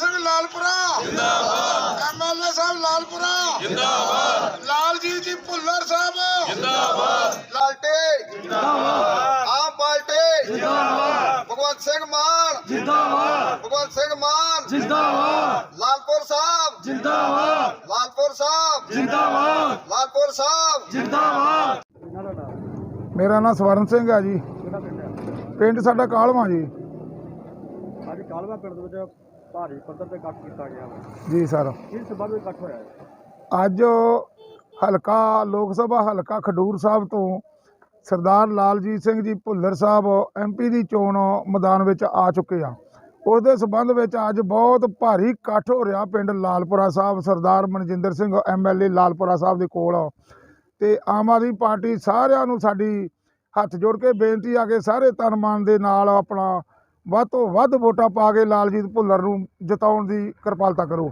ਸਿੰਘ ਲਾਲਪੁਰਾ। ਜਿੰਦਾਬਾਦ ਐਮਐਲਏ ਸਾਹਿਬ ਲਾਲਪੁਰਾ। ਜਿੰਦਾਬਾਦ ਲਾਲਜੀਤ ਜੀ ਭੁੱਲਰ ਸਾਹਿਬ। ਜਿੰਦਾਬਾਦ ਲਾਲਟੇ। ਜਿੰਦਾਬਾਦ ਆਮ ਪਾਰਟੀ। ਜਿੰਦਾਬਾਦ ਭਗਵੰਤ ਸਿੰਘ ਮਾਨ। ਜਿੰਦਾਬਾਦ ਭਗਵੰਤ ਸਿੰਘ ਮਾਨ। ਜਿੰਦਾਬਾਦ ਲਾਲਪੁਰ ਸਾਹਿਬ। ਜਿੰਦਾਬਾਦ ਲਾਲਪੁਰ ਸਾਹਿਬ। ਜਿੰਦਾਬਾਦ ਲਾਲਪੁਰ ਸਾਹਿਬ। ਮੇਰਾ ਨਾਮ ਸਵਰਨ ਸਿੰਘ ਹੈ ਜੀ। ਪਿੰਡ ਸਾਡਾ ਕਾਲਵਾ ਜੀ। ਅੱਜ ਕਾਲਵਾ ਪਿੰਡ ਦੇ ਵਿੱਚ ਭਾਰੀ ਪੱਧਰ ਤੇ ਇਕੱਠ ਕੀਤਾ ਗਿਆ ਵਾ। ਜੀ ਸਰ। ਕਿਸ ਸਬੰਧ ਵਿੱਚ ਇਕੱਠ ਹੋਇਆ ਹੈ। ਅੱਜ ਹਲਕਾ ਲੋਕ ਸਭਾ ਹਲਕਾ ਖਡੂਰ ਸਾਹਿਬ ਤੋਂ ਸਰਦਾਰ ਲਾਲਜੀਤ ਸਿੰਘ ਜੀ ਭੁੱਲਰ ਸਾਹਿਬ ਐਮਪੀ ਦੀ ਚੋਣ ਮੈਦਾਨ ਵਿੱਚ ਆ ਚੁੱਕੇ ਆ। ਉਸ ਦੇ ਸਬੰਧ ਵਿੱਚ ਅੱਜ ਬਹੁਤ ਭਾਰੀ ਇਕੱਠ ਹੋ ਰਿਹਾ ਪਿੰਡ ਲਾਲਪੁਰਾ ਸਾਹਿਬ। ਸਰਦਾਰ ਮਨਜਿੰਦਰ ਸਿੰਘ ਐਮਐਲਏ ਲਾਲਪੁਰਾ ਸਾਹਿਬ ਦੇ ਕੋਲ। ਤੇ ਆਮ ਆਦਮੀ ਪਾਰਟੀ ਸਾਰਿਆਂ ਨੂੰ ਸਾਡੀ ਹੱਥ ਜੋੜ ਕੇ ਬੇਨਤੀ ਆ ਕਿ ਸਾਰੇ ਤਨ ਮਨ ਦੇ ਨਾਲ ਆਪਣਾ ਵੱਧ ਤੋਂ ਵੱਧ ਵੋਟਾਂ ਪਾ ਕੇ ਲਾਲਜੀਤ ਭੁੱਲਰ ਨੂੰ ਜਿਤਾਉਣ ਦੀ ਕਿਰਪਾਲਤਾ ਕਰੋ।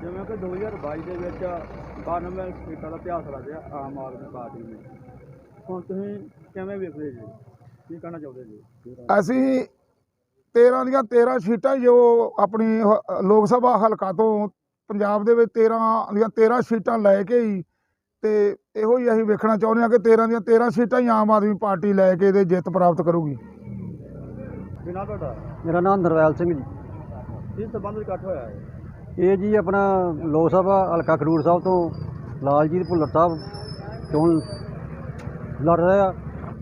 ਜਿਵੇਂ ਕਿ 2022 ਦੇ ਵਿੱਚ 92 ਸੀਟਾਂ ਦਾ ਇਤਿਹਾਸ ਰਚਿਆ ਆਮ ਆਦਮੀ ਪਾਰਟੀ ਨੇ ਹੁਣ ਤੁਸੀਂ ਕਿਵੇਂ ਵੇਖਦੇ ਜੀ? ਕੀ ਕਹਿਣਾ ਚਾਹੁੰਦੇ ਜੀ? ਅਸੀਂ 13 ਦੀਆਂ 13 ਸੀਟਾਂ ਜੋ ਆਪਣੀ ਲੋਕ ਸਭਾ ਹਲਕਾ ਤੋਂ ਪੰਜਾਬ ਦੇ ਵਿੱਚ 13 ਦੀਆਂ 13 ਸੀਟਾਂ ਲੈ ਕੇ ਹੀ ਤੇ ਇਹੋ ਹੀ ਅਸੀਂ ਵੇਖਣਾ ਚਾਹੁੰਦੇ ਹਾਂ ਕਿ 13 ਦੀਆਂ 13 ਸੀਟਾਂ ਹੀ ਆਮ ਆਦਮੀ ਪਾਰਟੀ ਲੈ ਕੇ ਇਹਦੇ ਜਿੱਤ ਪ੍ਰਾਪਤ ਕਰੂਗੀ। ਤੁਹਾਡਾ? ਮੇਰਾ ਨਾਮ ਨਰਵੈਲ ਸਿੰਘ ਜੀ। ਕਿਸ ਸਬੰਧ ਵਿੱਚ ਇਕੱਠ ਹੋਇਆ ਹੈ ਇਹ ਜੀ ਆਪਣਾ ਲੋਕ ਸਭਾ ਹਲਕਾ ਖਡੂਰ ਸਾਹਿਬ ਤੋਂ ਲਾਲਜੀਤ ਭੁੱਲਰ ਸਾਹਿਬ ਚੋਣ ਲੜ ਰਹੇ ਆ।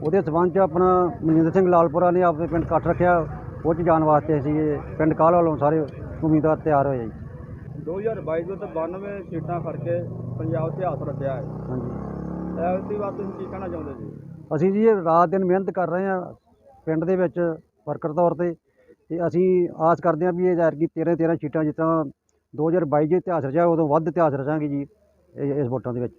ਉਹਦੇ ਸਬੰਧ 'ਚ ਆਪਣਾ ਮਨਿੰਦਰ ਸਿੰਘ ਲਾਲਪੁਰਾ ਨੇ ਆਪਣੇ ਪਿੰਡ ਇਕੱਠ ਰੱਖਿਆ। ਉਹ 'ਚ ਜਾਣ ਵਾਸਤੇ ਅਸੀਂ ਇਹ ਪਿੰਡ ਕਾਲ ਵੱਲੋਂ ਸਾਰੇ ਉਮੀਦਵਾਰ ਤਿਆਰ ਹੋਏ ਜੀ। 2022 ਦੇ ਵਿੱਚ 92 ਸੀਟਾਂ ਫੜ ਕੇ ਪੰਜਾਬ ਇਤਿਹਾਸ ਰਚਿਆ ਹੈ। ਹਾਂਜੀ। ਇਸ ਦੀ ਬਾਤ ਤੁਸੀਂ ਕੀ ਕਹਿਣਾ ਚਾਹੁੰਦੇ ਜੀ? ਅਸੀਂ ਜੀ ਇਹ ਰਾਤ ਦਿਨ ਮਿਹਨਤ ਕਰ ਰਹੇ ਆ। ਪਿੰਡ ਦੇ ਵਿੱਚ ਵਰਕਰ ਤੌਰ ਤੇ। ਤੇ ਅਸੀਂ ਆਸ ਕਰਦੇ ਹਾਂ ਵੀ ਇਹ ਜ਼ਾਹਿਰ ਕੀ 13 13 ਸੀਟਾਂ ਜਿਸ ਤਰ੍ਹਾਂ 2022 ਜੇ ਇਤਿਹਾਸ ਰਚਿਆ ਉਦੋਂ ਵੱਧ ਇਤਿਹਾਸ ਰਚਾਂਗੇ ਜੀ ਇਹ- ਇਸ ਵੋਟਾਂ ਦੇ ਵਿੱਚ।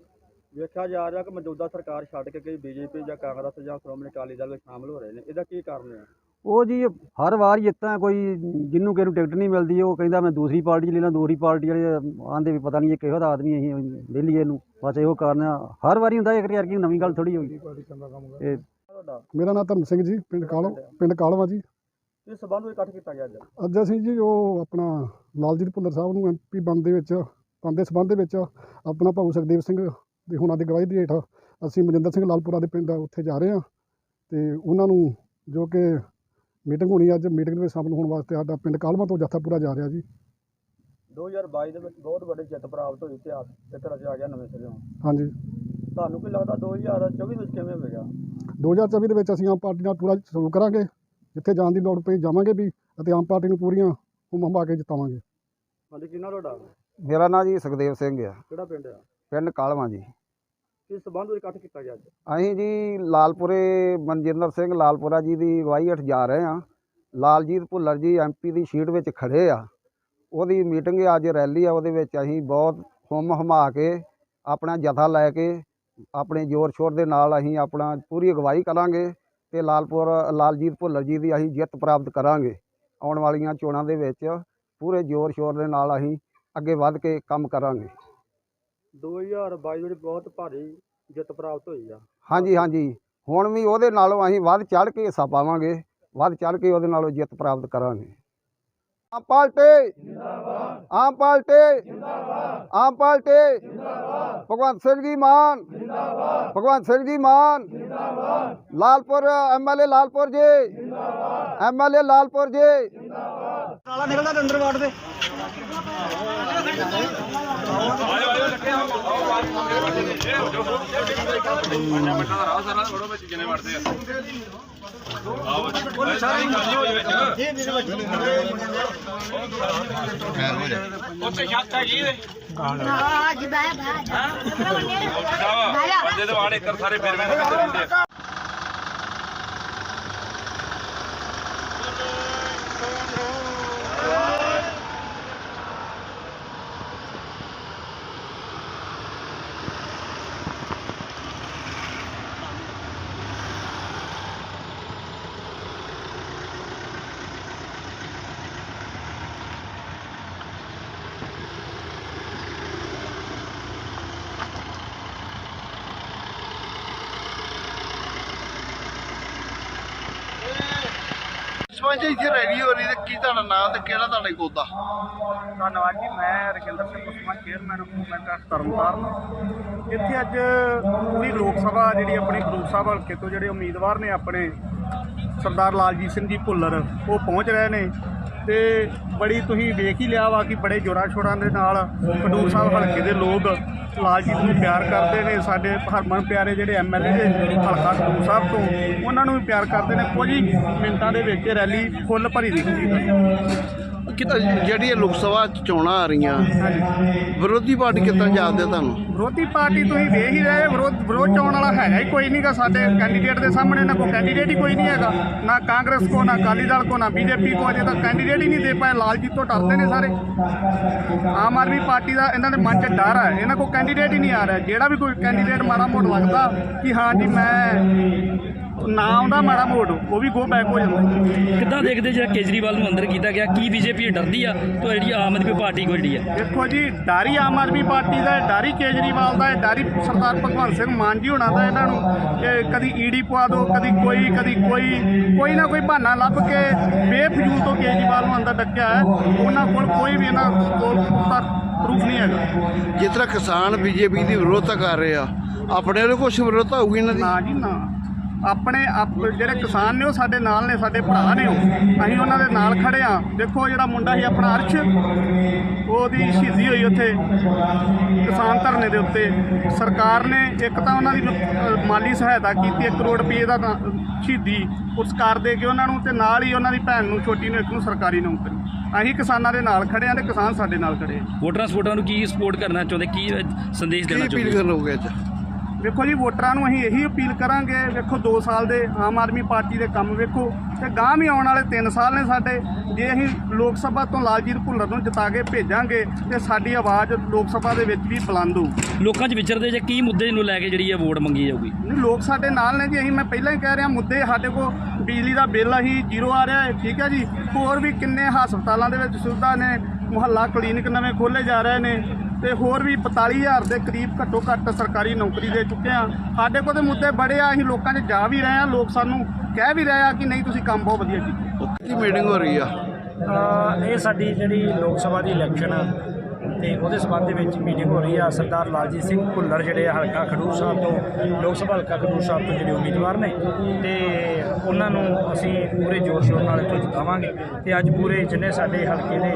ਵੇਖਿਆ ਜਾ ਰਿਹਾ ਕਿ ਮੌਜੂਦਾ ਸਰਕਾਰ ਛੱਡ ਕੇ ਕਈ ਬੀਜੇਪੀ ਜਾਂ ਕਾਂਗਰਸ ਜਾਂ ਸ਼੍ਰੋਮਣੀ ਅਕਾਲੀ ਦਲ ਵਿੱਚ ਸ਼ਾਮਲ ਹੋ ਰਹੇ ਨੇ। ਇਹਦਾ ਕੀ ਕਾਰਨ ਹੈ? ਉਹ ਜੀ ਹਰ ਵਾਰ ਹੀ ਇਸ ਤਰ੍ਹਾਂ ਕੋਈ ਜਿਹਨੂੰ ਕਿਸੇ ਨੂੰ ਟਿਕਟ ਨਹੀਂ ਮਿਲਦੀ ਉਹ ਕਹਿੰਦਾ ਮੈਂ ਦੂਸਰੀ ਪਾਰਟੀ 'ਚ ਲੈ ਲਾਂ ਦੂਸਰੀ ਪਾਰਟੀ ਵਾਲੇ ਆਂਦੇ ਵੀ ਪਤਾ ਨਹੀਂ ਇਹ ਕਿਹੋ ਦਾ ਆਦਮੀ ਅਸੀਂ ਲੈ ਲਈਏ ਇਹਨੂੰ। ਬਸ ਇਹੋ ਕਾਰਨ ਆ। ਹਰ ਵਾਰੀ ਹੁੰਦਾ ਇੱਕ ਯਾਰ ਕੀ ਨਵੀਂ ਗੱਲ ਥੋੜੀ ਹੋਈ। ਇਹ ਤੁਹਾਡਾ? ਮੇਰਾ ਨਾਮ ਧਰਮ ਸਿੰਘ ਜੀ ਪਿੰਡ ਕਾਲੋ ਪਿੰਡ ਕਾਲਵਾ ਜੀ। ਇਸ ਸਬੰਧ ਵਿੱਚ ਇਕੱਠ ਕੀਤਾ ਗਿਆ ਅੱਜ? ਅੱਜ ਅਸੀਂ ਜੀ ਉਹ ਆਪਣਾ ਲਾਲਜੀਤ ਭੁੱਲਰ ਸਾਹਿਬ ਨੂੰ ਐਮਪੀ ਬਣਨ ਦੇ ਵਿੱਚ ਬਣਨ ਦੇ ਸਬੰਧ ਦੇ ਵਿੱਚ ਆਪਣਾ ਭਾਊ ਸੁਖਦੇਵ ਸਿੰਘ ਦੇ ਹੁਣਾਂ ਦੀ ਗਵਾਹੀ ਦੀ ਹੇਠ ਅਸੀਂ ਮਨਿੰਦਰ ਸਿੰਘ ਲਾਲਪੁਰਾ ਦੇ ਪਿੰਡ ਉੱਥੇ ਜਾ ਰਹੇ ਹਾਂ ਤੇ ਉਹਨਾਂ ਨੂੰ ਜੋ ਕਿ ਮੀਟਿੰਗ ਹੋਣੀ ਅੱਜ ਮੀਟਿੰਗ ਦੇ ਵਿੱਚ ਸ਼ਾਮਲ ਹੋਣ ਵਾਸਤੇ ਸਾਡਾ ਪਿੰਡ ਕਾਲਵਾ ਤੋਂ ਜੱਥਾ ਪੂਰਾ ਜਾ ਰਿਹਾ ਜੀ। 2022 ਦੇ ਵਿੱਚ ਬਹੁਤ ਵੱਡੀ ਜਿੱਤ ਪ੍ਰਾਪਤ ਹੋਈ ਇਤਿਹਾਸ ਇੱਕ ਰਚਿਆ ਗਿਆ ਨਵੇਂ ਸਿਰਿਓਂ ਹਾਂਜੀ। ਤੁਹਾਨੂੰ ਕੀ ਲੱਗਦਾ 2024 ਵਿੱਚ ਕਿਵੇਂ ਹੋਵੇਗਾ 2024 ਦੇ ਵਿੱਚ ਅਸੀਂ ਆਮ ਪਾਰਟੀ ਨਾਲ ਪੂਰਾ ਸਹਿਯੋਗ ਕਰਾਂਗੇ ਜਿੱਥੇ ਜਾਣ ਦੀ ਲੋੜ ਪਈ ਜਾਵਾਂਗੇ ਵੀ ਅਤੇ ਆਮ ਪਾਰਟੀ ਨੂੰ ਪੂਰੀਆਂ ਹੁਮ ਹੰਭਾ ਕੇ ਜਿਤਾਵਾਂਗੇ। ਹਾਂਜੀ ਕਿੰਨਾ ਤੁਹਾਡਾ? ਮੇਰਾ ਨਾਂ ਜੀ ਸੁਖਦੇਵ ਸਿੰਘ ਆ। ਕਿਹੜਾ ਪਿੰਡ ਆ? ਪਿੰਡ ਕਾਲਵਾਂ ਜੀ। ਇਸ ਸਬੰਧ ਵਿੱਚ ਇਕੱਠ ਕੀਤਾ ਗਿਆ ਅੱਜ? ਅਸੀਂ ਜੀ ਲਾਲਪੁਰੇ ਮਨਜਿੰਦਰ ਸਿੰਘ ਲਾਲਪੁਰਾ ਜੀ ਦੀ ਅਗਵਾਈ ਹੇਠ ਜਾ ਰਹੇ ਹਾਂ। ਲਾਲਜੀਤ ਭੁੱਲਰ ਜੀ ਐਮਪੀ ਦੀ ਸੀਟ ਵਿੱਚ ਖੜੇ ਆ। ਉਹਦੀ ਮੀਟਿੰਗ ਅੱਜ ਰੈਲੀ ਆ ਉਹਦੇ ਵਿੱਚ ਅਸੀਂ ਬਹੁਤ ਹੁਮ ਹਮਾ ਕੇ ਆਪਣਾ ਜਥਾ ਲੈ ਕੇ ਆਪਣੇ ਜ਼ੋਰ ਸ਼ੋਰ ਦੇ ਨਾਲ ਅਸੀਂ ਆਪਣਾ ਪੂਰੀ ਅਗਵਾਈ ਕਰਾਂਗੇ ਤੇ ਲਾਲਪੁਰ ਲਾਲਜੀਤ ਭੁੱਲਰ ਜੀ ਦੀ ਅਸੀਂ ਜਿੱਤ ਪ੍ਰਾਪਤ ਕਰਾਂਗੇ। ਆਉਣ ਵਾਲੀਆਂ ਚੋਣਾਂ ਦੇ ਵਿੱਚ ਪੂਰੇ ਜ਼ੋਰ ਸ਼ੋਰ ਦੇ ਨਾਲ ਅਸੀਂ ਅੱਗੇ ਵੱਧ ਕੇ ਕੰਮ ਕਰਾਂਗੇ। 2022 ਵਿੱਚ ਬਹੁਤ ਭਾਰੀ ਜਿੱਤ ਪ੍ਰਾਪਤ ਹੋਈ ਆ। ਹਾਂਜੀ ਹਾਂਜੀ। ਹੁਣ ਵੀ ਉਹਦੇ ਨਾਲੋਂ ਅਸੀਂ ਵੱਧ ਚੜ ਕੇ ਹਿੱਸਾ ਪਾਵਾਂਗੇ। ਵੱਧ ਚੜ ਕੇ ਉਹਦੇ ਨਾਲੋਂ ਜਿੱਤ ਪ੍ਰਾਪਤ ਕਰਾਂਗੇ। ਆਮ ਪਾਰਟੀ। ਜਿੰਦਾਬਾਦ ਆਮ ਪਾਰਟੀ। ਜਿੰਦਾਬਾਦ ਆਮ ਪਾਰਟੀ। ਜਿੰਦਾਬਾਦ ਭਗਵੰਤ ਸਿੰਘ ਜੀ ਮਾਨ। ਜਿੰਦਾਬਾਦ ਭਗਵੰਤ ਸਿੰਘ ਜੀ ਮਾਨ। ਜਿੰਦਾਬਾਦ ਲਾਲਪੁਰ ਐਮਐਲਏ ਲਾਲਪੁਰ ਜੀ। ਜਿੰਦਾਬਾਦ ਐਮਐਲਏ ਲਾਲਪੁਰ ਜੀ। ਕਾਲਾ ਨਿਕਲਦਾ ਅੰਦਰ ਵਾੜ ਦੇ। ਮੰਨਾ ਮੰਨਾ ਦਾ ਰਾਹ ਸਾਰਾ ਥੋੜਾ ਵਿੱਚ ਜਿੰਨੇ ਵੜਦੇ ਆ ਆਓ ਜੀ। ਸਾਰੇ ਕੰਨੀ ਹੋ। ਵਿੱਚ ਜੀ। ਜੀ ਵਿੱਚ ਉੱਥੇ ਸ਼ੱਕ ਹੈ ਜੀ ਆ ਜੀ ਬਾਹਰ ਬਾਹਰ ਹਾਂ ਬੰਦੇ ਦਵਾੜੇ ਕਰ ਸਾਰੇ ਫੇਰ ਮੈਂ ਕਰਦੇ ਹੁੰਦੇ ਆ ਇੱਥੇ ਰੈਡੀ ਹੋ ਰਹੀ ਤੇ ਕੀ ਤੁਹਾਡਾ ਨਾਮ ਤੇ ਕਿਹੜਾ ਤੁਹਾਡੇ ਕੋਦਾ ਧੰਨਵਾਦ ਜੀ, ਮੈਂ Rajinder Singh Kusma chairman movement of Tarn Taran. ਇੱਥੇ ਅੱਜ ਪੂਰੀ ਲੋਕ ਸਭਾ ਜਿਹੜੀ ਆਪਣੇ ਖਡੂਰ ਸਾਹਿਬ ਹਲਕੇ ਤੋਂ ਜਿਹੜੇ ਉਮੀਦਵਾਰ ਨੇ ਆਪਣੇ, ਸਰਦਾਰ ਲਾਲਜੀਤ ਸਿੰਘ ਜੀ ਭੁੱਲਰ, ਉਹ ਪਹੁੰਚ ਰਹੇ ਨੇ। ਤੇ ਬੜੀ ਤੁਸੀਂ ਵੇਖ ਹੀ ਲਿਆ ਵਾ ਕਿ ਬੜੇ ਜੋਰਾਂ ਸ਼ੋਰਾਂ ਦੇ ਨਾਲ ਖਡੂਰ ਸਾਹਿਬ ਹਲਕੇ ਦੇ ਲੋਕ ਲਾਲਜੀਤ ਨੂੰ ਪਿਆਰ ਕਰਦੇ ਨੇ, ਸਾਡੇ ਹਰਮਨ ਪਿਆਰੇ ਜਿਹੜੇ ਐਮਐਲਏ ਦੇ ਹਲਕਾ ਖਡੂਰ ਸਾਹਿਬ ਤੋਂ, ਉਹਨਾਂ ਨੂੰ ਵੀ ਪਿਆਰ ਕਰਦੇ ਨੇ। ਕੁਝ ਹੀ ਮਿੰਟਾਂ ਦੇ ਵਿੱਚ ਰੈਲੀ ਫੁੱਲ ਭਰੀ ਦਿਖਦੀ ਹੈ। ਕਿਤਾ ਜਿਹੜੀਆਂ ਲੋਕ ਸਭਾ ਚੋਣਾਂ ਆ ਰਹੀਆਂ, ਵਿਰੋਧੀ ਪਾਰਟੀ ਕਿੱਦਾਂ ਜਾਂਦੇ ਤੁਹਾਨੂੰ? ਵਿਰੋਧੀ ਪਾਰਟੀ ਤੁਸੀਂ ਵੇਖ ਹੀ ਰਹੇ, ਵਿਰੋਧ ਵਿਰੋਧ ਚਾਉਣ ਵਾਲਾ ਹੈਗਾ ਹੀ ਕੋਈ ਨਹੀਂਗਾ ਸਾਡੇ ਕੈਂਡੀਡੇਟ ਦੇ ਸਾਹਮਣੇ, ਨਾ ਕੋਈ ਕੈਂਡੀਡੇਟ ਹੀ ਕੋਈ ਨਹੀਂ ਹੈਗਾ, ਨਾ ਕਾਂਗਰਸ ਕੋ, ਨਾ ਅਕਾਲੀ ਦਲ ਕੋ, ਨਾ ਬੀਜੇਪੀ ਕੋ, ਅਜੇ ਤੱਕ ਕੈਂਡੀਡੇਟ ਹੀ ਨਹੀਂ ਦੇ ਪਾਏ ਲਾਲਜੀਤ ਤੋਂ ਡਰਦੇ ਨੇ ਸਾਰੇ। ਆਮ ਆਦਮੀ ਪਾਰਟੀ ਦਾ ਇਹਨਾਂ ਦੇ ਮਨ 'ਚ ਡਰ ਹੈ, ਇਹਨਾਂ ਕੋ ਕੈਂਡੀਡੇਟ ਹੀ ਨਹੀਂ ਆ ਰਿਹਾ, ਜਿਹੜਾ ਵੀ ਕੋਈ ਕੈਂਡੀਡੇਟ ਮਾੜਾ ਮੋੜ ਲੱਗਦਾ ਕਿ ਹਾਂ ਜੀ ਮੈਂ ਨਾ ਆਉਂਦਾ ਮਾੜਾ ਮੋੜ ਉਹ ਵੀ ਗੋ ਬੈਕ ਹੋ ਜਾਂਦਾ। ਕਿੱਦਾਂ ਦੇਖਦੇ ਜਿਹੜਾ ਕੇਜਰੀਵਾਲ ਨੂੰ ਅੰਦਰ ਕੀਤਾ ਗਿਆ? ਕੀ ਬੀਜੇਪੀ ਡਰਦੀ ਆ? ਤੋਂ ਜਿਹੜੀ ਆਮ ਆਦਮੀ ਪਾਰਟੀ ਕੋਲ ਜਿਹੜੀ ਆ? ਦੇਖੋ ਜੀ ਡਾਰੀ ਆਮ ਆਦਮੀ ਪਾਰਟੀ ਦਾ ਹੈ ਡਾਰੀ ਕੇਜਰੀਵਾਲ ਦਾ ਹੈ ਡਾਰੀ ਸਰਦਾਰ ਭਗਵੰਤ ਸਿੰਘ ਮਾਨ ਜੀ ਹੋਣਾ ਦਾ ਇਹਨਾਂ ਨੂੰ। ਇਹ ਕਦੀ ਈਡੀ ਪਵਾ ਦਿਓ ਕਦੀ ਕੋਈ ਕਦੀ ਕੋਈ ਕੋਈ ਨਾ ਕੋਈ ਬਹਾਨਾ ਲੱਭ ਕੇ ਬੇਫਜ਼ੂਲ ਤੋਂ ਕੇਜਰੀਵਾਲ ਨੂੰ ਅੰਦਰ ਡੱਕਿਆ ਹੈ। ਉਹਨਾਂ ਕੋਲ ਕੋਈ ਵੀ ਇਹਨਾਂ ਕੋਲ ਪੁਖਤਾ ਪ੍ਰੂਫ ਨਹੀਂ ਹੈਗਾ। ਜਿਸ ਤਰ੍ਹਾਂ ਕਿਸਾਨ ਬੀਜੇਪੀ ਦੀ ਵਿਰੋਧਤਾ ਕਰ ਰਹੇ ਆ ਆਪਣੇ ਵੱਲੋਂ ਕੁਝ ਵਿਰੋਧਤਾ ਹੋਊਗੀ ਇਹਨਾਂ ਦੀ? ਨਾ ਜੀ ਨਾ। ਆਪਣੇ ਆਪ ਜਿਹੜੇ ਕਿਸਾਨ ਨੇ ਉਹ ਸਾਡੇ ਨਾਲ ਨੇ ਸਾਡੇ ਭਰਾ ਨੇ ਉਹ। ਅਸੀਂ ਉਹਨਾਂ ਦੇ ਨਾਲ ਖੜੇ ਆ ਦੇਖੋ ਜਿਹੜਾ ਮੁੰਡਾ ਸੀ ਆਪਣਾ ਅਰਸ਼ ਉਹਦੀ ਸ਼ਹੀਦੀ ਹੋਈ ਉੱਥੇ ਕਿਸਾਨ ਧਰਨੇ ਦੇ ਉੱਤੇ। ਸਰਕਾਰ ਨੇ ਇੱਕ ਤਾਂ ਉਹਨਾਂ ਦੀ ਮਾਲੀ ਸਹਾਇਤਾ ਕੀਤੀ 1 ਕਰੋੜ ਰੁਪਏ ਦਾ ਤਾਂ ਸ਼ਹੀਦੀ ਪੁਰਸਕਾਰ ਦੇ ਕੇ ਉਹਨਾਂ ਨੂੰ ਤੇ ਨਾਲ ਹੀ ਉਹਨਾਂ ਦੀ ਭੈਣ ਨੂੰ ਛੋਟੀ ਨੂੰ ਇੱਕ ਨੂੰ ਸਰਕਾਰੀ ਨੌਕਰੀ। ਅਸੀਂ ਕਿਸਾਨਾਂ ਦੇ ਨਾਲ ਖੜੇ ਆ ਤੇ ਕਿਸਾਨ ਸਾਡੇ ਨਾਲ ਖੜੇ ਆ। ਵੋਟਰਾਂ ਸਪੋਰਟਰਾਂ ਨੂੰ ਕੀ ਸਪੋਰਟ ਕਰਨਾ ਚਾਹੁੰਦੇ? ਕੀ ਸੰਦੇਸ਼ ਕੀ ਦੇਣਾ ਅਪੀਲ ਚਾਹੁੰਦੇ? ਕਰੋਗੇ ਅੱਜ? ਵੇਖੋ ਜੀ ਵੋਟਰਾਂ ਨੂੰ ਅਸੀਂ ਇਹੀ ਅਪੀਲ ਕਰਾਂਗੇ ਵੇਖੋ 2 ਸਾਲ ਦੇ ਆਮ ਆਦਮੀ ਪਾਰਟੀ ਦੇ ਕੰਮ ਵੇਖੋ ਤੇ ਗਾਂ ਵੀ ਆਉਣ ਵਾਲੇ 3 ਸਾਲ ਨੇ ਸਾਡੇ। ਜੇ ਅਸੀਂ ਲੋਕ ਸਭਾ ਤੋਂ ਲਾਲਜੀਤ ਭੁੱਲਰ ਨੂੰ ਜਿਤਾ ਕੇ ਭੇਜਾਂਗੇ ਤੇ ਸਾਡੀ ਆਵਾਜ਼ ਲੋਕ ਸਭਾ ਦੇ ਵਿੱਚ ਵੀ ਬੁਲੰਦ ਹੋਊ। ਲੋਕਾਂ 'ਚ ਵਿਚਰਦੇ ਜੇ ਕੀ ਮੁੱਦੇ ਨੂੰ ਲੈ ਕੇ ਜਿਹੜੀ ਇਹ ਵੋਟ ਮੰਗੀ ਜਾਊਗੀ? ਨਹੀਂ ਲੋਕ ਸਾਡੇ ਨਾਲ ਨੇ ਜੀ ਅਸੀਂ ਮੈਂ ਪਹਿਲਾਂ ਹੀ ਕਹਿ ਰਿਹਾ ਮੁੱਦੇ ਸਾਡੇ ਕੋਲ ਬਿਜਲੀ ਦਾ ਬਿੱਲ ਅਸੀਂ ਜ਼ੀਰੋ ਆ ਰਿਹਾ ਹੈ ਠੀਕ ਹੈ ਜੀ। ਹੋਰ ਵੀ ਕਿੰਨੇ ਹਸਪਤਾਲਾਂ ਦੇ ਵਿੱਚ ਸੁਵਿਧਾ ਨੇ ਮੁਹੱਲਾ ਕਲੀਨਿਕ ਨਵੇਂ ਖੋਲੇ ਜਾ ਰਹੇ ਨੇ ਤੇ ਹੋਰ ਵੀ 45000 ਦੇ ਕਰੀਬ ਘੱਟੋ ਘੱਟ ਸਰਕਾਰੀ ਨੌਕਰੀ ਦੇ ਚੁੱਕੇ ਆ ਸਾਡੇ ਕੋਲ ਤੇ ਮੁੱਦੇ ਬੜੇ ਆ ਅਸੀਂ ਲੋਕਾਂ 'ਚ ਜਾ ਵੀ ਰਹੇ ਆ ਲੋਕ ਸਾਨੂੰ ਕਹਿ ਵੀ ਰਹੇ ਆ ਕਿ ਨਹੀਂ ਤੁਸੀਂ ਕੰਮ ਬਹੁਤ ਵਧੀਆ ਕੀਤਾ। ਕੀ ਮੀਟਿੰਗ ਹੋ ਰਹੀ ਆ? ਇਹ ਸਾਡੀ ਜਿਹੜੀ ਲੋਕ ਸਭਾ ਦੀ ਇਲੈਕਸ਼ਨ ਆ ਤੇ ਉਹਦੇ ਸਬੰਧ ਦੇ ਵਿੱਚ ਮੀਟਿੰਗ ਹੋ ਰਹੀ ਆ। ਸਰਦਾਰ ਲਾਲਜੀਤ ਸਿੰਘ ਭੁੱਲਰ ਜਿਹੜੇ ਆ ਹਲਕਾ ਖਡੂਰ ਸਾਹਿਬ ਤੋਂ ਲੋਕ ਸਭਾ ਹਲਕਾ ਖਡੂਰ ਸਾਹਿਬ ਤੋਂ ਜਿਹੜੇ ਉਮੀਦਵਾਰ ਨੇ ਤੇ ਉਹਨਾਂ ਨੂੰ ਅਸੀਂ ਪੂਰੇ ਜੋਰ ਸ਼ੋਰ ਨਾਲ ਇੱਥੋਂ ਜਿਤਾਵਾਂਗੇ। ਤੇ ਅੱਜ ਪੂਰੇ ਜਿੰਨੇ ਸਾਡੇ ਹਲਕੇ ਦੇ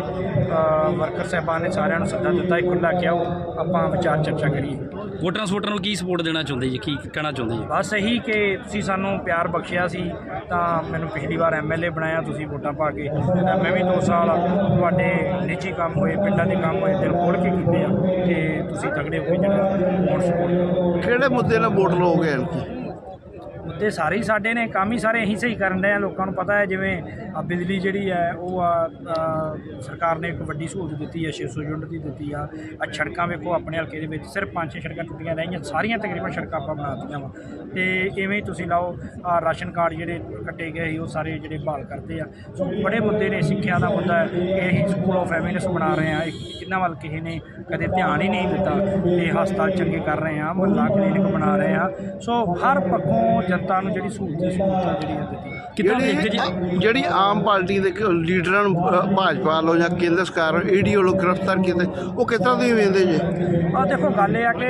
ਵਰਕਰ ਸਾਹਿਬਾਨ ਨੇ ਸਾਰਿਆਂ ਨੂੰ ਸੱਦਾ ਦਿੱਤਾ ਇੱਕ ਖੁੱਲਾ ਕਿ ਆਓ ਆਪਾਂ ਵਿਚਾਰ ਚਰਚਾ ਕਰੀਏ। ਵੋਟਰਾਂ ਸਪੋਰਟਰਾਂ ਨੂੰ ਕੀ ਸਪੋਰਟ ਦੇਣਾ ਚਾਹੁੰਦੇ ਜੀ? ਕੀ ਕਹਿਣਾ ਚਾਹੁੰਦੇ ਜੀ? ਬਸ ਇਹੀ ਕਿ ਤੁਸੀਂ ਸਾਨੂੰ ਪਿਆਰ ਬਖਸ਼ਿਆ ਸੀ ਤਾਂ ਮੈਨੂੰ ਪਿਛਲੀ ਵਾਰ ਐਮਐਲਏ ਬਣਾਇਆ ਤੁਸੀਂ ਵੋਟਾਂ ਪਾ ਕੇ। ਤਾਂ ਮੈਂ ਵੀ 2 ਸਾਲ ਤੁਹਾਡੇ ਨਿੱਜੀ ਕੰਮ ਹੋਏ ਪਿੰਡਾਂ ਦੇ ਕੰਮ ਹੋਏ ਦਿਲ ਖੋਲ੍ਹ ਕੇ ਕੀਤੇ ਆ ਕਿ ਤੁਸੀਂ ਤਗੜੇ ਹੋ ਕੇ ਜਿਹੜਾ ਵੋਟ ਸਪੋਰਟ ਕਿਹੜੇ ਮੁੱਦੇ ਨਾਲ ਵੋਟ ਲਓਗੇ ਐਨਕੀ ਮੁੱਦੇ ਸਾਰੇ ਹੀ ਸਾਡੇ ਨੇ, ਕੰਮ ਹੀ ਸਾਰੇ ਅਸੀਂ ਸਹੀ ਕਰਨ ਦੇ ਆ। ਲੋਕਾਂ ਨੂੰ ਪਤਾ ਹੈ, ਜਿਵੇਂ ਆ ਬਿਜਲੀ ਜਿਹੜੀ ਹੈ, ਉਹ ਆ ਸਰਕਾਰ ਨੇ ਇੱਕ ਵੱਡੀ ਸਹੂਲਤ ਦਿੱਤੀ ਹੈ 600 ਯੂਨਿਟ ਦੀ ਦਿੱਤੀ ਆ। ਆ ਸੜਕਾਂ ਵੇਖੋ, ਆਪਣੇ ਹਲਕੇ ਦੇ ਵਿੱਚ ਸਿਰਫ ਪੰਜ ਛੇ ਸੜਕਾਂ ਟੁੱਟੀਆਂ ਰਹੀਆਂ ਸਾਰੀਆਂ ਤਕਰੀਬਨ ਸੜਕਾਂ ਆਪਾਂ ਬਣਾ ਦਿੱਤੀਆਂ ਵਾ। ਤੇ ਇਵੇਂ ਹੀ ਤੁਸੀਂ ਲਾਓ ਆ ਰਾਸ਼ਨ ਕਾਰਡ ਜਿਹੜੇ ਕੱਟੇ ਗਏ ਸੀ, ਉਹ ਸਾਰੇ ਜਿਹੜੇ ਬਹਾਲ ਕਰਦੇ ਆ। ਸੋ ਬੜੇ ਮੁੱਦੇ ਨੇ ਸਿੱਖਿਆ ਦਾ ਮੁੱਦਾ ਹੈ ਕਿ ਅਸੀਂ ਸਕੂਲ ਆਫ ਐਮਿਨੈਂਸ ਬਣਾ ਰਹੇ ਆ ਕਿੰਨਾ ਵੱਲ ਕਿਸੇ ਨੇ ਕਦੇ ਧਿਆਨ ਹੀ ਨਹੀਂ ਦਿੱਤਾ ਤੇ ਹਸਪਤਾਲ ਚੰਗੇ ਕਰ ਰਹੇ ਆ, ਮੁਹੱਲਾ ਕਲੀਨਿਕ ਬਣਾ ਰਹੇ ਆ। ਸੋ ਹਰ ਪੱਖੋਂ ਜਨਤਾ ਨੂੰ ਜਿਹੜੀ ਸਹੂਲਤ ਸਹੂਲਤਾਂ ਜਿਹੜੀਆਂ ਦਿੱਤੀਆਂ ਕਿੱਦਾਂ ਦੇਖਦੇ ਜੀ? ਜਿਹੜੀ ਜਿਹੜੀ ਆਮ ਪਾਰਟੀ ਦੇ ਕ- ਲੀਡਰਾਂ ਨੂੰ ਅ, ਭਾਜਪਾ ਵੱਲੋਂ ਜਾਂ ਕੇਂਦਰ ਸਰਕਾਰ ਈਡੀ ਵੱਲੋਂ ਗ੍ਰਿਫਤਾਰ ਕੀਤੇ ਉਹ ਕਿਸ ਤਰ੍ਹਾਂ ਦੀ ਵੇਖਦੇ ਜੇ? ਆ ਦੇਖੋ ਗੱਲ ਇਹ ਆ ਕਿ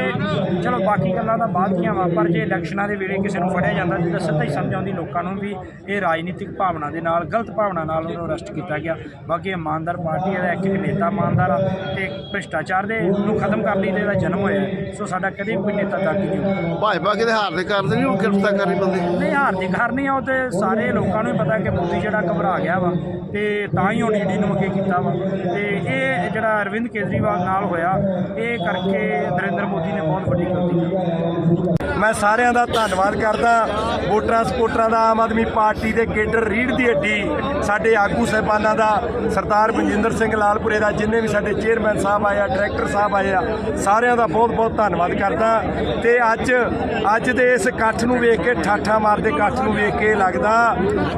ਚਲੋ ਬਾਕੀ ਗੱਲਾਂ ਤਾਂ ਬਾਅਦ ਦੀਆਂ ਵਾ ਪਰ ਜੇ ਇਲੈਕਸ਼ਨਾਂ ਦੇ ਵੇਲੇ ਕਿਸੇ ਨੂੰ ਫੜਿਆ ਜਾਂਦਾ ਤਾਂ ਸਿੱਧਾ ਹੀ ਸਮਝ ਆਉਂਦੀ ਲੋਕਾਂ ਨੂੰ ਵੀ ਇਹ ਰਾਜਨੀਤਿਕ ਭਾਵਨਾ ਦੇ ਨਾਲ ਗਲਤ ਭਾਵਨਾ ਨਾਲ ਉਹਨੂੰ ਅਰੈਸਟ ਕੀਤਾ ਗਿਆ। ਬਾਕੀ ਇਮਾਨਦਾਰ ਪਾਰਟੀ ਹੈ ਇੱਕ ਨੇਤਾ ਇਮਾਨਦਾਰ ਆ ਤੇ ਭ੍ਰਿਸ਼ਟਾਚਾਰ ਦੇ ਨੂੰ ਖਤਮ ਕਰਨ ਲਈ ਤੇ ਇਹਦਾ ਜਨਮ ਹੋਇਆ ਹੈ। ਸੋ ਸਾਡਾ ਕਦੇ ਕੋਈ ਨੇਤਾ ਦਾਗੀ ਨਹੀਂ ਹੋਊਗਾ। ਭਾਜਪਾ ਕਿਤੇ ਹਾਰ ਦੇ ਕਾਰਨ ਨਹੀਂ ਉਹ ਗ੍ਰਿਫਤਾਰ ਕਰੀ ਬੰਦੇ ਨਹੀਂ ਹਾਰ ਦੀ ਨਹੀਂ ਆ ਉਹ ਤੇ ਸਾਰੇ ਲੋਕਾਂ ਨੂੰ ਹੀ ਪਤਾ ਕਿ ਮੋਦੀ ਜਿਹੜਾ ਘਬਰਾ ਗਿਆ ਵਾ ਤੇ ਤਾਂ ਹੀ ਹੁਣ ਈਡੀ ਨੂੰ ਅੱਗੇ ਕੀਤਾ ਵਾ। ਤੇ ਇਹ ਜਿਹੜਾ ਅਰਵਿੰਦ ਕੇਜਰੀਵਾਲ ਨਾਲ ਹੋਇਆ, ਇਹ ਕਰਕੇ ਨਰਿੰਦਰ ਮੋਦੀ ਨੇ ਬਹੁਤ ਵੱਡੀ ਗਲਤੀ ਕੀਤੀ। ਮੈਂ ਸਾਰਿਆਂ ਦਾ ਧੰਨਵਾਦ ਕਰਦਾ। ਵੋਟਰਾਂ ਸਪੋਰਟਰਾਂ ਦਾ ਆਮ ਆਦਮੀ ਪਾਰਟੀ ਦੇ ਕੇਡਰ ਰੀੜ ਦੀ ਹੱਡੀ, ਸਾਡੇ ਆਗੂ ਸਹਿਬਾਨਾਂ ਦਾ, ਸਰਦਾਰ ਬਲਜਿੰਦਰ ਸਿੰਘ ਲਾਲਪੁਰੇ ਦਾ, ਜਿੰਨੇ ਵੀ ਸਾਡੇ ਚੇਅਰਮੈਨ ਸਾਹਿਬ ਆਇਆ ਡਾਇਰੈਕਟਰ ਸਾਹਿਬ ਆਏ ਆ, ਸਾਰਿਆਂ ਦਾ ਬਹੁਤ ਬਹੁਤ ਧੰਨਵਾਦ ਕਰਦਾ। ਤੇ ਅੱਜ ਅੱਜ ਦੇ ਇਸ ਇਕੱਠ ਨੂੰ ਵੇਖ ਕੇ ਠਾਠਾ ਮਾਰਦੇ ਇਕੱਠ ਨੂੰ ਵੇਖ ਕੇ ਲੱਗਦਾ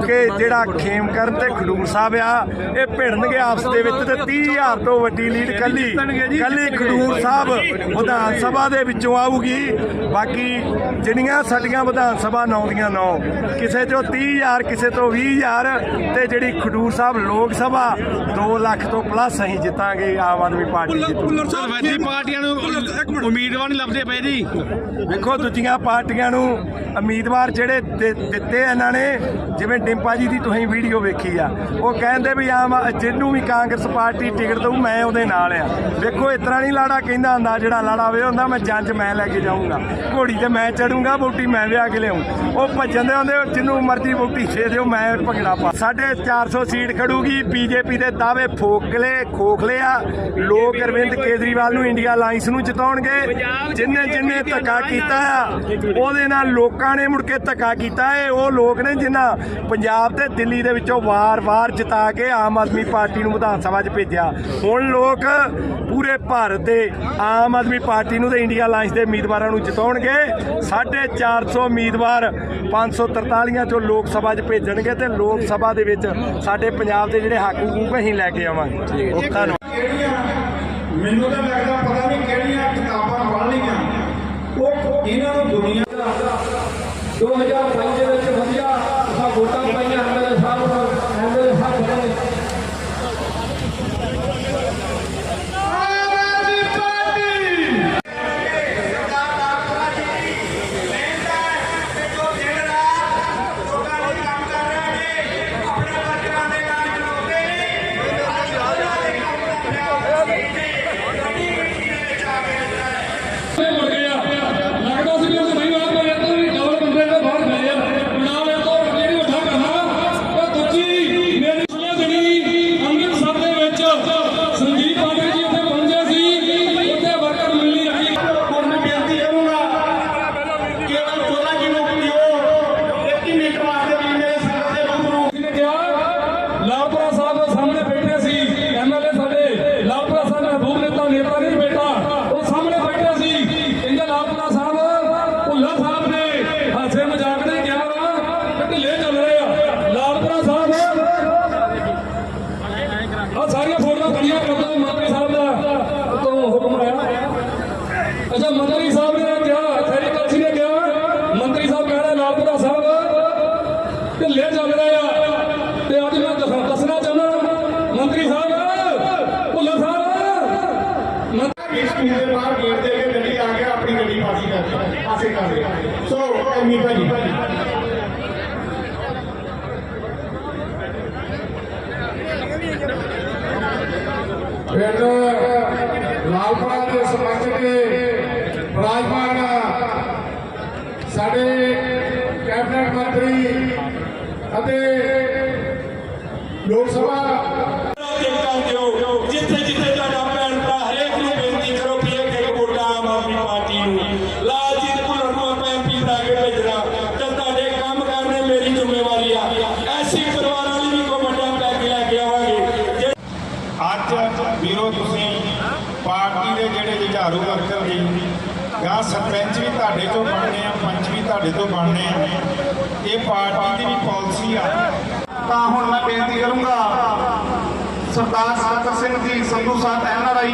ਕਿ ਜਿਹੜਾ ਖੇਮਕਰਨ ਤੇ ਖਡੂਰ ਸਾਹਿਬ ਆ ਇਹ ਭਿੜਨਗੇ ਆਪਸ ਦੇ ਵਿੱਚ ਤੇ 30000 ਤੋਂ ਵੱਡੀ ਲੀਡ ਕੱਲੀ ਕੱਲੀ ਖਡੂਰ ਸਾਹਿਬ ਵਿਧਾਨ ਸਭਾ ਦੇ ਵਿੱਚੋਂ ਆਊਗੀ। ਬਾਕੀ ਜਿਹੜੀਆਂ ਸਾਡੀਆਂ ਵਿਧਾਨ ਸਭਾ ਨੌ ਦੀਆਂ ਨੌ ਕਿਸੇ ਚੋਂ 30000 ਕਿਸੇ ਤੋਂ 20000 ਤੇ ਜਿਹੜੀ ਖਡੂਰ ਸਾਹਿਬ ਲੋਕ ਸਭਾ 2 ਲੱਖ ਤੋਂ ਪਲੱਸ ਅਸੀਂ ਜਿੱਤਾਂਗੇ ਆਮ ਆਦਮੀ ਪਾਰਟੀ ਜਿੱਤੂ। ਸਰਵੈਤੀ ਪਾਰਟੀਆਂ ਨੂੰ ਉਮੀਦਵਾਰ ਨਹੀਂ ਲੱਭਦੇ ਪਏ ਜੀ। ਵੇਖੋ ਦੂਜੀਆਂ ਪਾਰਟੀਆਂ ਨੂੰ ਉਮੀਦਵਾਰ ਜਿਹੜੇ ਦਿੱਤੇ ਇਹਨਾਂ ਨੇ ਜਿਵੇਂ ਡਿੰਪਾ ਜੀ ਦੀ ਤੁਸੀਂ ਵੀਡੀਓ ਵੇਖੀ ਆ, ਉਹ ਕਹਿੰਦੇ ਵੀ ਆਮ ਜਿਹਨੂੰ ਵੀ ਕਾਂਗਰਸ ਪਾਰਟੀ ਟਿਕਟ ਦਊ, ਮੈਂ ਉਹਦੇ ਨਾਲ ਆ। ਦੇਖੋ ਇਸ ਤਰ੍ਹਾਂ ਨਹੀਂ ਲਾੜਾ ਕਹਿੰਦਾ ਹੁੰਦਾ, ਜਿਹੜਾ ਲਾੜਾ ਵੇ ਹੁੰਦਾ, ਮੈਂ ਜੰਜ ਮੈਂ ਲੈ ਕੇ ਜਾਊਂਗਾ। ਘੋੜੀ ਤੇ ਮੈਂ ਚੜੂੰਗਾ ਬੋਟੀ ਮੈਂ ਵਿਆਹ ਕੇ ਲਿਆਉਂ ਉਹ ਭੱਜਣ ਦੇ ਹੁੰਦੇ ਜਿਹਨੂੰ ਮਰਜ਼ੀ ਬੋਟੀ ਛੇ ਦਿਓ, ਮੈਂ ਭੰਗੜਾ ਪਾ ਸਾਡੇ 400 ਸੀਟ ਖੜੂਗੀ ਬੀਜੇਪੀ ਦੇ ਦਾਅਵੇ ਫੋਕਲੇ, ਖੋਖਲੇ ਆ। ਲੋਕ ਅਰਵਿੰਦ ਕੇਜਰੀਵਾਲ ਨੂੰ ਇੰਡੀਆ ਅਲਾਈਅੰਸ ਨੂੰ ਜਿਤਾਉਣਗੇ। ਜਿੰਨੇ ਜਿੰਨੇ ਧੱਕਾ ਕੀਤਾ ਆ, ਉਹਦੇ ਨਾਲ ਲੋਕਾਂ ਨੇ ਮੁੜ ਕੇ ਧੱਕਾ ਕੀਤਾ ਏ। ਉਹ ਲੋਕ ਨੇ ਜਿਨ੍ਹਾਂ ਪੰਜਾਬ ਤੇ ਦਿੱਲੀ ਦੇ ਵਿੱਚੋਂ ਵਾਰ-ਵਾਰ ਜਿਤਾ ਕੇ ਆਮ ਆਦਮੀ ਪਾਰਟੀ ਨੂੰ ਵਿਧਾਨ ਸਭਾ 'ਚ ਭੇਜਿਆ। ਹੁਣ ਲੋਕ ਪੂਰੇ ਭਾਰਤ ਦੇ ਆਮ ਆਦਮੀ ਪਾਰਟੀ ਨੂੰ ਤੇ ਇੰਡੀਆ ਅਲਾਈਅੰਸ ਦੇ ਉਮੀਦਵਾਰਾਂ ਨੂੰ ਜਿਤਾਉਣਗੇ। 450 ਉਮੀਦਵਾਰ 543 ਚੋਂ ਲੋਕ ਸਭਾ 'ਚ ਭੇਜਣਗੇ ਤੇ ਲੋਕ ਸਭਾ ਦੇ ਵਿੱਚ ਸਾਡੇ ਪੰਜਾਬ ਦੇ ਜਿਹੜੇ ਹੱਕ ਹਕੂਕ ਅਸੀਂ ਲੈ ਕੇ ਆਵਾਂਗੇ। ਧੰਨਵਾਦ। ਮੈਨੂੰ ਤਾਂ ਲੱਗਦਾ ਹਾਸੇ ਮਜ਼ਾਕ ਨੇ ਕਿਹਾ ਵਾ ਢਿੱਲੇ ਚੱਲ ਰਹੇ ਆ। ਲਾਲਪੁਰਾ ਸਾਹਿਬ। ਆ ਸਾਰੀਆਂ ਫੋਟੋਆਂ ਖੜੀਆਂ ਕਰ ਮੰਤਰੀ ਸਾਹਿਬ ਦਾ ਤੋਂ ਹੁਕਮ ਆਇਆ। ਅੱਛਾ, ਮੰਤਰੀ ਸਾਹਿਬ ਨੇ ਕਿਹਾ, ਖੈਰੀ ਕਲਸੀ ਨੇ ਕਿਹਾ, ਮੰਤਰੀ ਸਾਹਿਬ ਕਹਿ ਰਹੇ ਲਾਲਪੁਰਾ ਸਾਹਿਬ, ਢਿੱਲੇ ਚੱਲ ਰਹੇ ਆ। ਤੇ ਅੱਜ ਮੈਂ ਦੱਸ- ਦੱਸਣਾ ਚਾਹੁੰਦਾ, ਮੰਤਰੀ ਸਾਹਿਬ, ਭੁੱਲਰ ਸਾਹਿਬ, ਮੰਤਰੀ ਇਸ ਦੇ ਬਾਹਰ ਗੇਟ ਦੇ ਕੇ ਗੱਡੀ ਆ ਗਿਆ ਆਪਣੀ ਗੱਡੀ ਪਾਸੀ ਕਰ ਪਾਸੇ ਕਰ ਰਿਹਾ ਸੋ ਐਮੀ ਭਾਜੀ ਪਿੰਡ ਲਾਲਪੁਰਾ ਦੇ ਸਰਪੰਚ ਦੇ ਰਾਜਮਾਨ ਸਾਡੇ ਕੈਬਨਿਟ ਮੰਤਰੀ ਅਤੇ ਲੋਕ ਸਭਾ ਜਿੱਥੇ ਜਿੱਥੇ ਤੁਹਾਡਾ ਭੈਣ ਭਰਾ ਹਰੇਕ ਨੂੰ ਬੇਨਤੀ ਕਰੋ ਕਿ ਇੱਕ ਇੱਕ ਵੋਟਾਂ ਆਮ ਆਦਮੀ ਪਾਰਟੀ ਨੂੰ ਲਾਲਜੀਤ ਭੁੱਲਰ ਨੂੰ ਆਪਾਂ ਐਮਪੀ ਬਣਾ ਕੇ ਭੇਜਣਾ ਤੇ ਤੁਹਾਡੇ ਕੰਮ ਕਰਨੇ ਮੇਰੀ ਜ਼ਿੰਮੇਵਾਰੀ ਆ ਐਸੀ ਪਰਿਵਾਰਾਂ ਲਈ ਵੀ ਕੋਈ ਵੱਡਾ ਪੈਕ ਲੈ ਕੇ ਆਵਾਂਗੇ ਜੇ ਅੱਜ ਵੀਰੋ ਤੁਸੀਂ ਪਾਰਟੀ ਦੇ ਜਿਹੜੇ ਜੁਝਾਰੂ ਵਰਕਰ ਜੀ ਜਾਂ ਸਰਪੰਚ ਵੀ ਤੁਹਾਡੇ ਤੋਂ ਬਣਨੇ ਆ ਪੰਚ ਵੀ ਤੁਹਾਡੇ ਤੋਂ ਬਣਨੇ ਆ ਇਹ ਪਾਰਟੀ ਦੀ ਵੀ ਪਾਲਿਸੀ ਆ ਤਾਂ ਹੁਣ ਮੈਂ ਬੇਨਤੀ ਕਰੂੰਗਾ ਸਰਦਾਰ ਸਤਰ ਸਿੰਘ ਜੀ, ਸੰਧੂ ਸਾਹਿਬ ਐਨਆਰਆਈ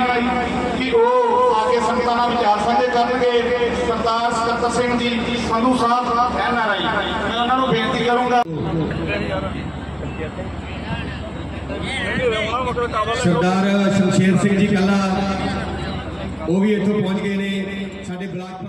ਕਿ ਉਹ ਆ ਕੇ ਸੰਗਤਾਂ ਨਾਲ ਵਿਚਾਰ ਸਾਂਝੇ ਕਰਨਗੇ। ਸਰਦਾਰ ਸਤਰ ਸਿੰਘ ਜੀ, ਸੰਧੂ ਸਾਹਿਬ ਐਨਆਰਆਈ ਮੈਂ ਉਹਨਾਂ ਨੂੰ ਬੇਨਤੀ ਕਰੂੰਗਾ। ਸਰਦਾਰ ਸ਼ਮਸ਼ੇਰ ਸਿੰਘ ਜੀ ਕੱਲਾ ਉਹ ਵੀ ਇੱਥੋਂ ਪਹੁੰਚ ਗਏ ਨੇ। ਸਾਡੇ ਬਲਾਕ